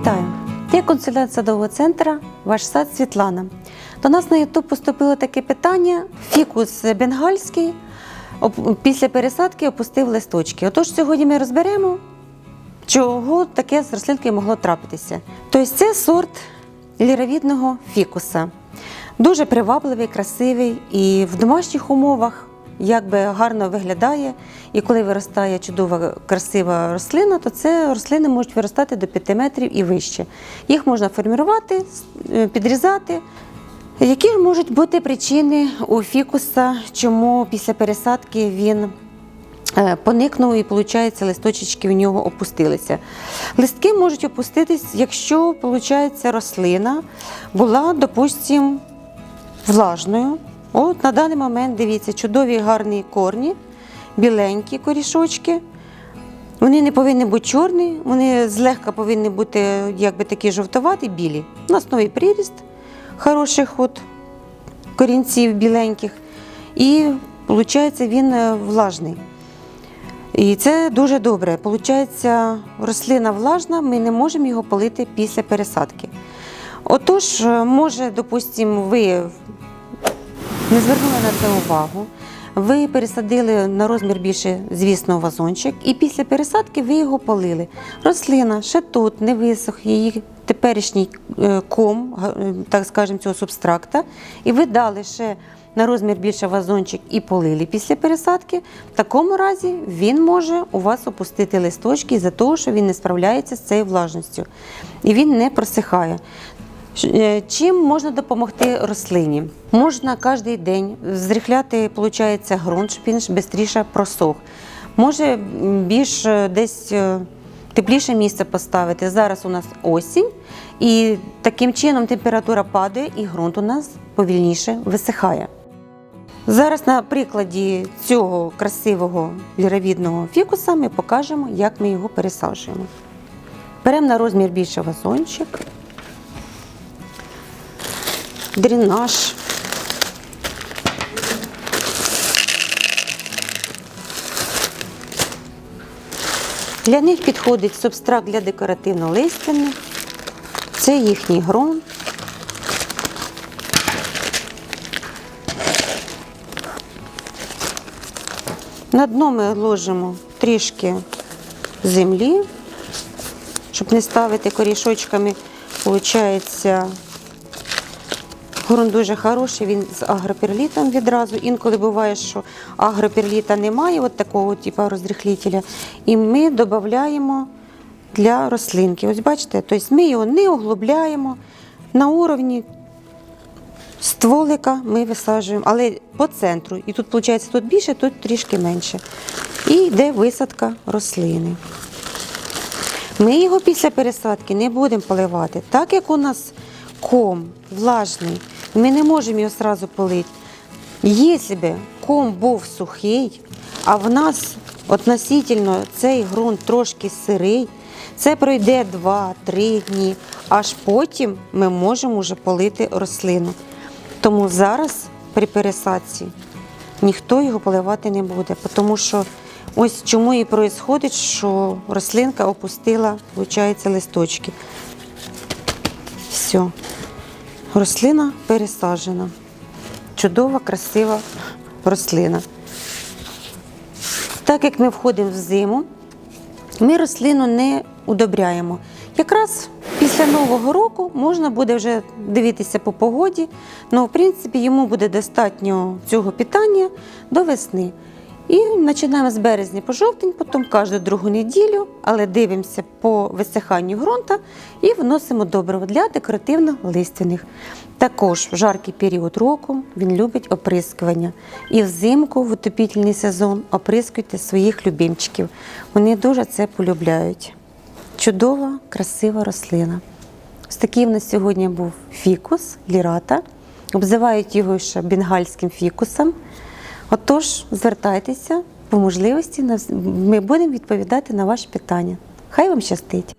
Вітаю! Я консультант садового центру Ваш сад Світлана. До нас на YouTube поступило таке питання: фікус бенгальський після пересадки опустив листочки. Отож, сьогодні ми розберемо, чого таке з рослинкою могло трапитися. Тобто, це сорт ліровідного фікуса. Дуже привабливий, красивий і в домашніх умовах якби гарно виглядає. І коли виростає чудова красива рослина, то це рослини можуть виростати до 5 метрів і вище. Їх можна формувати, е, підрізати. Які ж можуть бути причини у фікуса, чому після пересадки він е, поникнув і, виходить, листочечки в нього опустилися. Листки можуть опуститись, якщо, виходить, рослина була, допустимо, влажною. От на даний момент дивіться, чудові гарні корні, біленькі корішочки. Вони не повинні бути чорні, вони злегка повинні бути якби такі жовтоваті, білі. У нас новий приріст хороших от корінців біленьких. І виходить, він е, влажний. І це дуже добре. Получається, рослина влажна, ми не можемо його полити після пересадки. Отож, е, може, допустимо, ви не звернули на це увагу. Ви пересадили на розмір більше, звісно, вазончик, і після пересадки ви його полили. Рослина ще тут не висох, її теперішній е, ком, е, так скажемо, цього субстракта, і ви дали ще на розмір більше вазончик і полили після пересадки. В такому разі він може у вас опустити листочки за того, що він не справляється з цією влажністю. І він не просихає. Е, Чим можна допомогти рослині? Можна кожен день зрихляти, виходить, ґрунт, щоб він швидше просох. Може більш е, десь е, тепліше місце поставити. Зараз у нас осінь, і таким чином температура падає, і ґрунт у нас повільніше висихає. Зараз на прикладі цього красивого ліровідного фікуса ми покажемо, як ми його пересаджуємо. Беремо на розмір більше вазончик дренаж. Для них підходить субстракт для декоративно-листяних. Це їхній ґрунт. На дно ми ложимо трішки землі, щоб не ставити корішочками, виходить, Ґрунт дуже хороший, він з агроперлітом відразу. Інколи буває, що агроперліта немає, от такого типу розріхлителя. І ми додаємо для рослинки. Ось бачите, тобто ми його не углубляємо на уровні стволика ми висаджуємо, але по центру. І тут, виходить, тут більше, тут трішки менше. І йде висадка рослини. Ми його після пересадки не будемо поливати. Так як у нас ком влажний, ми не можемо його одразу полити. Б ком був сухий, а в нас относительно цей ґрунт трошки сирий, це пройде 2-3 дні, аж потім ми можемо вже полити рослину. Тому зараз при пересадці ніхто його поливати не буде, тому що ось чому і відбувається, що рослинка опустила, виходить, листочки. Все. Рослина пересаджена. Чудова, красива рослина. Так як ми входимо в зиму, ми рослину не удобряємо. Якраз після Нового року можна буде вже дивитися по погоді, але в принципі йому буде достатньо цього питання до весни. І починаємо з березня по жовтень, потім кожну другу неділю, але дивимося по висиханню ґрунта і вносимо добриво для декоративно-листяних. Також в жаркий період року він любить оприскування. І взимку, в отопітельний сезон, оприскуйте своїх любимчиків. Вони дуже це полюбляють. Чудова, красива рослина. Ось такий в нас сьогодні був фікус, лірата. Обзивають його ще бенгальським фікусом. Отож, звертайтеся по можливості, ми будемо відповідати на ваші питання. Хай вам щастить!